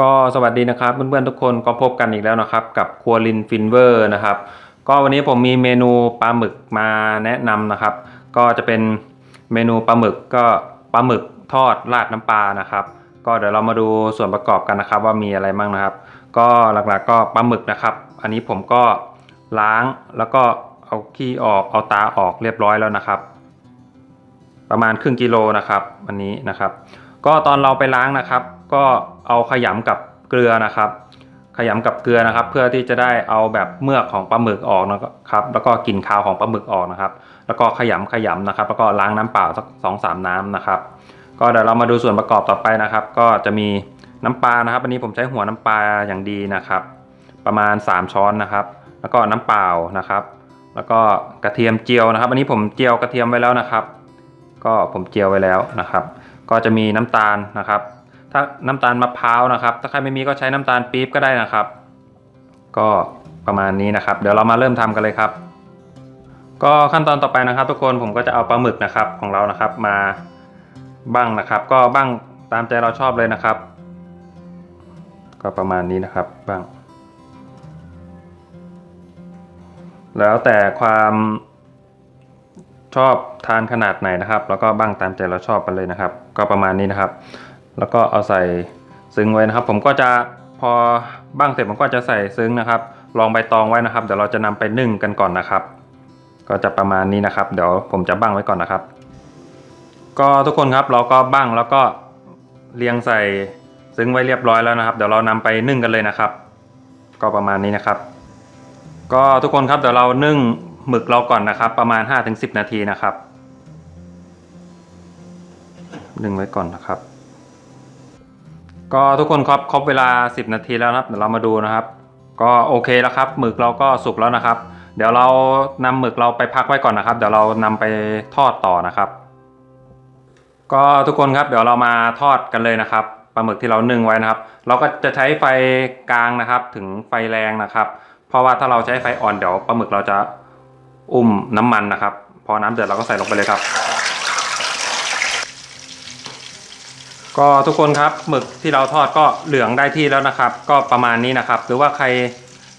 ก็สวัสดีนะครับเพื่อนๆทุกคนก็พบกันอีกแล้วนะครับกับครัวลินฟินเวอร์นะครับ ก็วันนี้ผมมีเมนูปลาหมึกมาแนะนำนะครับ ก็จะเป็นเมนูปลาหมึกก็ปลาหมึกทอดราดน้ำปลานะครับ ก็เดี๋ยวเรามาดูส่วนประกอบกันนะครับ ว่ามีอะไรบ้างนะครับ ก็หลักๆก็ปลาหมึกนะครับ อันนี้ผมก็ล้างแล้วก็เอาขี้ออกเอาตาออกเรียบร้อยแล้วนะครับ ประมาณครึ่งกิโลนะครับอันนี้นะครับ ก็ตอนเราไปล้างนะครับ ก็เอาขยำกับเกลือนะครับ ขยำกับเกลือนะครับ เพื่อที่จะได้เอาแบบเมือกของปลาหมึกออกนะครับแล้วก็กลิ่นคาวของปลาหมึกออกนะครับ แล้วก็ขยำขยำนะครับ แล้วก็ล้างน้ำเปล่าสักสองสามน้ำนะครับ ก็เดี๋ยวเรามาดูส่วนประกอบต่อไปนะครับ ก็จะมีน้ำปลานะครับ อันนี้ผมใช้หัวน้ำปลาอย่างดีนะครับ ประมาณ 3 ช้อนนะครับ แล้วก็น้ำเปล่านะครับ แล้วก็กระเทียมเจียวนะครับ อันนี้ผมเจียวกระเทียมไว้แล้วนะครับ ก็ผมเจียวไว้แล้วนะครับ ก็จะมีน้ำตาลนะครับ ถ้าน้ำตาลมะพร้าวนะครับ ถ้าใครไม่มีก็ใช้น้ำตาลปี๊บก็ได้นะครับ ก็ประมาณนี้นะครับ เดี๋ยวเรามาเริ่มทำกันเลยครับ ก็ขั้นตอนต่อไปนะครับ ทุกคนผมก็จะเอาปลาหมึกนะครับของเรานะครับมาบ้างนะครับ ก็บ้างตามใจเราชอบเลยนะครับ ก็ประมาณนี้นะครับบ้าง แล้วแต่ความชอบทานขนาดไหนนะครับ แล้วก็บ้างตามใจเราชอบกันเลยนะครับ ก็ประมาณนี้นะครับ แล้วก็เอาใส่ซึ้งไว้นะครับ ผมก็จะพอบ้างเสร็จผมก็จะใส่ซึ้งนะครับรองใบตองไว้นะครับ เดี๋ยวเราจะนำไปนึ่งกันก่อนนะครับ ก็จะประมาณนี้นะครับ เดี๋ยวผมจะบ้างไว้ก่อนนะครับ ก็ทุกคนครับเราก็บ้างแล้วก็เรียงใส่ซึ้งไว้เรียบร้อยแล้วนะครับ เดี๋ยวเรานำไปนึ่งกันเลยนะครับ ก็ประมาณนี้นะครับ ก็ทุกคนครับเดี๋ยวเรานึ่งหมึกเราก่อนนะครับ ประมาณ 5-10 นาทีนะครับนึ่งไว้ก่อนนะครับ ก็ทุกคนครับครบเวลา 10 นาทีแล้วนะครับเดี๋ยวเรามาดูนะครับ ก็โอเคแล้วครับหมึกเราก็สุกแล้วนะครับ เดี๋ยวเรานำหมึกเราไปพักไว้ก่อนนะครับ เดี๋ยวเรานำไปทอดต่อนะครับ ก็ทุกคนครับเดี๋ยวเรามาทอดกันเลยนะครับปลาหมึกที่เรานึ่งไว้นะครับ เราก็จะใช้ไฟกลางนะครับ ถึงไฟแรงนะครับ เพราะว่าถ้าเราใช้ไฟอ่อนเดี๋ยวปลาหมึกเราจะอุ้มน้ำมันนะครับ พอน้ำเดือดเราก็ใส่ลงไปเลยครับ ก็ทุกคนครับหมึกที่เราทอดก็เหลืองได้ที่แล้วนะครับ ก็ประมาณนี้นะครับ หรือว่าใคร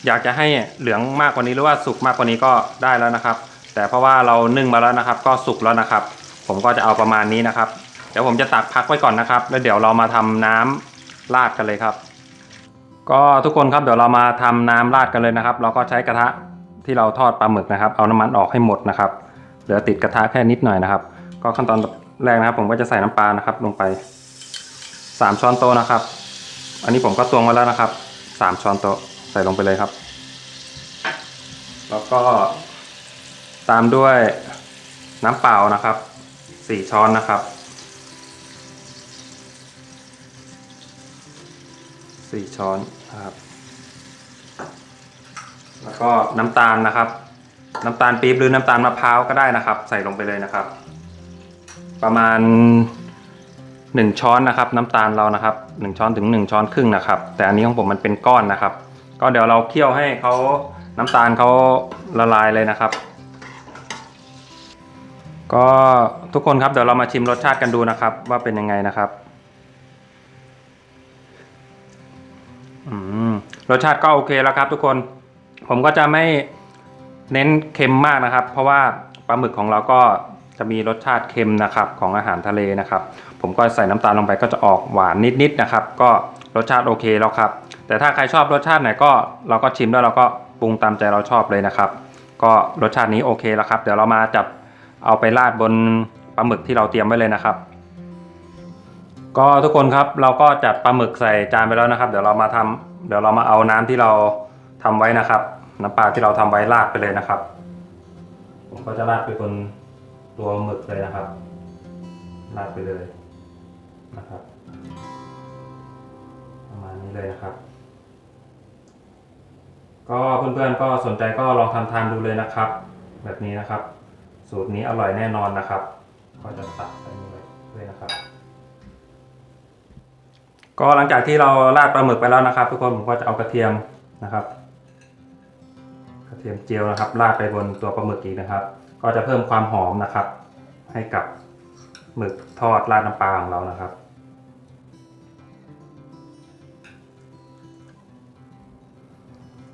อยากจะให้เหลืองมากกว่านี้หรือว่าสุกมากกว่านี้ก็ได้แล้วนะครับ แต่เพราะว่าเรานึ่งมาแล้วนะครับ ก็สุกแล้วนะครับ ผมก็จะเอาประมาณนี้นะครับ เดี๋ยวผมจะตักพักไว้ก่อนนะครับ แล้วเดี๋ยวเรามาทำน้ำราดกันเลยครับ ก็ทุกคนครับเดี๋ยวเรามาทำน้ำราดกันเลยนะครับ เราก็ใช้กระทะที่เราทอดปลาหมึกนะครับ เอาน้ำมันออกให้หมดนะครับเหลือติดกระทะแค่นิดหน่อยนะครับ ก็ขั้นตอนแรกนะครับ ผมก็จะใส่น้ำปลานะครับ ลงไป สามช้อนโต๊ะนะครับ อันนี้ผมก็ตวงไว้แล้วนะครับสามช้อนโต๊ะใส่ลงไปเลยครับ แล้วก็ตามด้วยน้ำเปล่านะครับสี่ช้อนนะครับสี่ช้อนนะครับแล้วก็น้ำตาลนะครับ น้ำตาลปี๊บหรือน้ำตาลมะพร้าวก็ได้นะครับ ใส่ลงไปเลยนะครับ ประมาณ หนึ่งช้อนนะครับ น้ำตาลเรานะครับหนึ่งช้อนถึงหนึ่งช้อนครึ่งนะครับ แต่อันนี้ของผมมันเป็นก้อนนะครับ ก็เดี๋ยวเราเคี่ยวให้เขาน้ำตาลเขาละลายเลยนะครับ ก็ทุกคนครับเดี๋ยวเรามาชิมรสชาติกันดูนะครับ ว่าเป็นยังไงนะครับรสชาติก็โอเคแล้วครับ ทุกคนผมก็จะไม่เน้นเค็มมากนะครับ เพราะว่าปลาหมึกของเราก็ จะมีรสชาติเค็มนะครับของอาหารทะเลนะครับ ผมก็ใส่น้ำตาลลงไปก็จะออกหวานนิดๆนะครับ ก็รสชาติโอเคแล้วครับ แต่ถ้าใครชอบรสชาติไหนก็เราก็ชิมแล้วเราก็ปรุงตามใจเราชอบเลยนะครับ ก็รสชาตินี้โอเคแล้วครับ เดี๋ยวเรามาจับเอาไปราดบนปลาหมึกที่เราเตรียมไว้เลยนะครับ ก็ทุกคนครับเราก็จัดปลาหมึกใส่จานไปแล้วนะครับ เดี๋ยวเรามาทำเดี๋ยวเรามาเอาน้ำที่เราทำไว้นะครับ น้ำปลาที่เราทำไว้ราดไปเลยนะครับ ผมก็จะราดไปบน ตัวหมึกเลยนะครับราดไปเลยนะครับ ประมาณนี้เลยนะครับ ก็เพื่อนๆก็สนใจก็ลองทำทานดูเลยนะครับ แบบนี้นะครับ สูตรนี้อร่อยแน่นอนนะครับ ก็จะตัดไปนี่เลยเลยนะครับ ก็หลังจากที่เราราดปลาหมึกไปแล้วนะครับ ทุกคนผมก็จะเอากระเทียมนะครับ กระเทียมเจียวนะครับราดไปบนตัวปลาหมึกอีกนะครับ ก็จะเพิ่มความหอมนะครับ ให้กับหมึกทอดราดน้ำปลาของเรานะครับ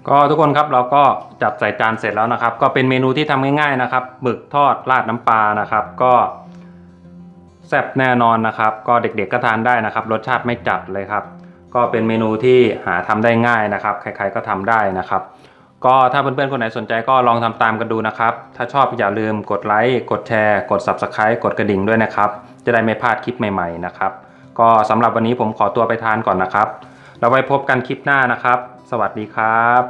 ก็ทุกคนครับเราก็จัดใส่จานเสร็จแล้วนะครับ ก็เป็นเมนูที่ทำง่ายๆนะครับหมึกทอดราดน้ำปลานะครับ ก็แซ่บแน่นอนนะครับ ก็เด็กๆก็ทานได้นะครับ รสชาติไม่จัดเลยครับ ก็เป็นเมนูที่หาทำได้ง่ายนะครับ ใครๆก็ทำได้นะครับ ก็ถ้าเพื่อนๆ คนไหนสนใจก็ลองทำตามกันดูนะครับ ถ้าชอบอย่าลืมกดไลค์ กดแชร์ กด Subscribe กดกระดิ่งด้วยนะครับ จะได้ไม่พลาดคลิปใหม่ๆนะครับ ก็สำหรับวันนี้ผมขอตัวไปทานก่อนนะครับ เราไว้พบกันคลิปหน้านะครับ สวัสดีครับ